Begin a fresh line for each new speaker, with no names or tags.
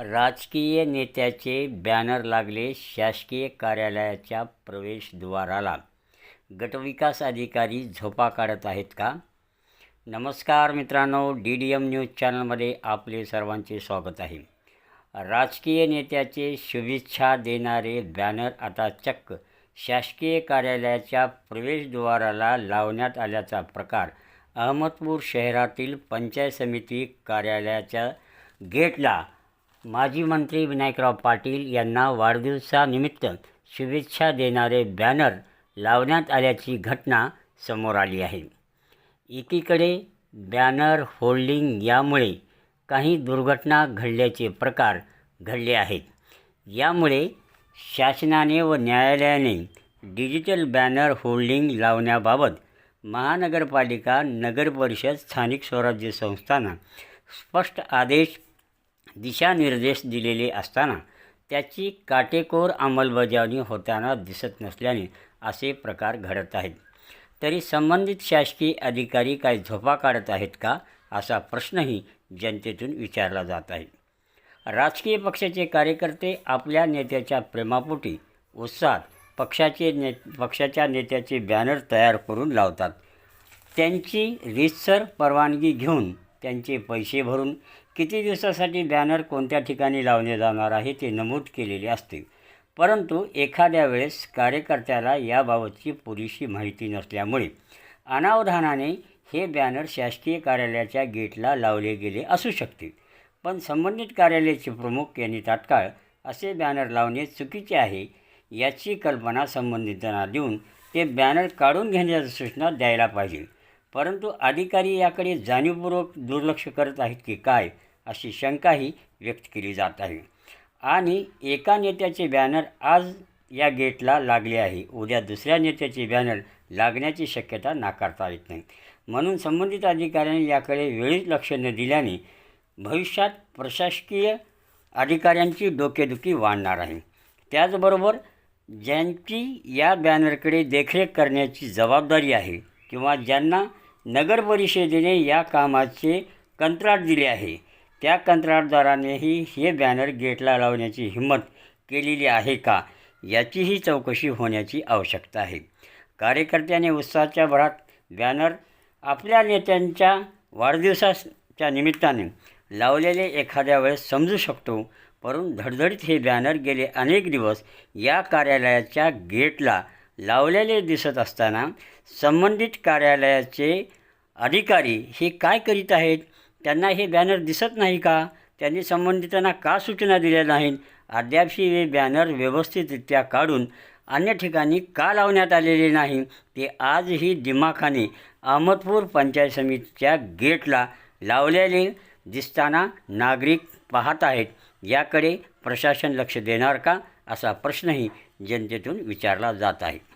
राजकीय नेत्याचे बॅनर लागले शासकीय कार्यालयाच्या प्रवेशद्वाराला. गटविकास अधिकारी झोपा काढत आहेत का? नमस्कार मित्रांनो डी डी एम न्यूज चॅनलमध्ये आपले सर्वांचे स्वागत आहे. राजकीय नेत्याचे शुभेच्छा देणारे बॅनर आता चक्क शासकीय कार्यालयाच्या प्रवेशद्वाराला लावण्यात आल्याचा प्रकार अहमदपूर शहरातील पंचायत समिती कार्यालयाच्या गेटला माजी मंत्री विनायकराव पाटील यांना वाढदिवसानिमित्त शुभेच्छा देणारे बॅनर लावण्यात आल्याची घटना समोर आली आहे. एकीकडे बॅनर होल्डिंग यामुळे काही दुर्घटना घडल्याचे प्रकार घडले आहेत. यामुळे शासनाने व न्यायालयाने डिजिटल बॅनर होल्डिंग लावण्याबाबत महानगरपालिका नगरपरिषद स्थानिक स्वराज्य संस्थांना स्पष्ट आदेश दिशानिर्देश दिलेले असताना त्याची काटेकोर अंमलबजावणी होताना दिसत नसल्याने असे प्रकार घडत आहेत. तरी संबंधित शासकीय अधिकारी काय झोपा काढत आहेत का असा प्रश्नही जनतेतून विचारला जात आहे. राजकीय पक्षाचे कार्यकर्ते आपल्या नेत्याच्या प्रेमापोटी उत्साहात पक्षाचे ने पक्षाच्या नेत्याचे बॅनर तयार करून लावतात. त्यांची रीतसर परवानगी घेऊन त्यांचे पैसे भरून किती दिवसासाठी बॅनर कोणत्या ठिकाणी लावले जाणार आहे ते नमूद केलेले असते. परंतु एखाद्या वेळेस कार्यकर्त्याला याबाबतची पुरेशी माहिती नसल्यामुळे अनावधानाने हे बॅनर शासकीय कार्यालयाच्या गेटला लावले गेले असू शकते. पण संबंधित कार्यालयाचे प्रमुख यांनी तात्काळ असे बॅनर लावणे चुकीचे आहे याची कल्पना संबंधितांना देऊन ते बॅनर काढून घेण्याच्या सूचना द्यायला पाहिजे. परंतु अधिकारी याकडे जाणीवपूर्वक दुर्लक्ष करत आहेत की काय अशी शंकाही व्यक्त केली जात आहे. आणि एका नेत्याचे बॅनर आज या गेटला लागले आहे. उद्या दुसऱ्या नेत्याचे बॅनर लागण्याची शक्यता नाकारता येत नाही. म्हणून संबंधित अधिकाऱ्यांनी याकडे वेळीच लक्ष न दिल्याने भविष्यात प्रशासकीय अधिकाऱ्यांची डोकेदुखी वाढणार आहे. त्याचबरोबर ज्यांची या बॅनरकडे देखरेख करण्याची जबाबदारी आहे किंवा ज्यांना नगर परिषदेने या कामाचे कंत्राट दिले आहे. त्या कंत्राटदारानेही हे बॅनर गेटला लावण्याची हिंमत केलेली आहे का याचीही चौकशी होण्याची आवश्यकता आहे. कार्यकर्त्याने उत्साहाच्या भरात बॅनर आपल्या नेत्यांच्या वाढदिवसाच्या निमित्ताने लावलेले एखाद्या वेळेस समजू शकतो परंतु धडधडीत हे बॅनर गेले अनेक दिवस या कार्यालयाच्या गेटला लावलेले दिसत असताना संबंधित कार्यालयाचे अधिकारी हे काय करीत आहेत? त्यांना हे बॅनर दिसत नाही का? त्यांनी संबंधितांना का सूचना दिल्या नाहीत? अद्यापशी हे बॅनर व्यवस्थितरित्या काढून अन्य ठिकाणी का लावण्यात आलेले नाही? ते आजही दिमाखाने अहमदपूर पंचायत समितीच्या गेटला लावलेले दिसताना नागरिक पाहत आहेत. याकडे प्रशासन लक्ष देणार का? असा प्रश्नही जनतेतून विचारला जात आहे.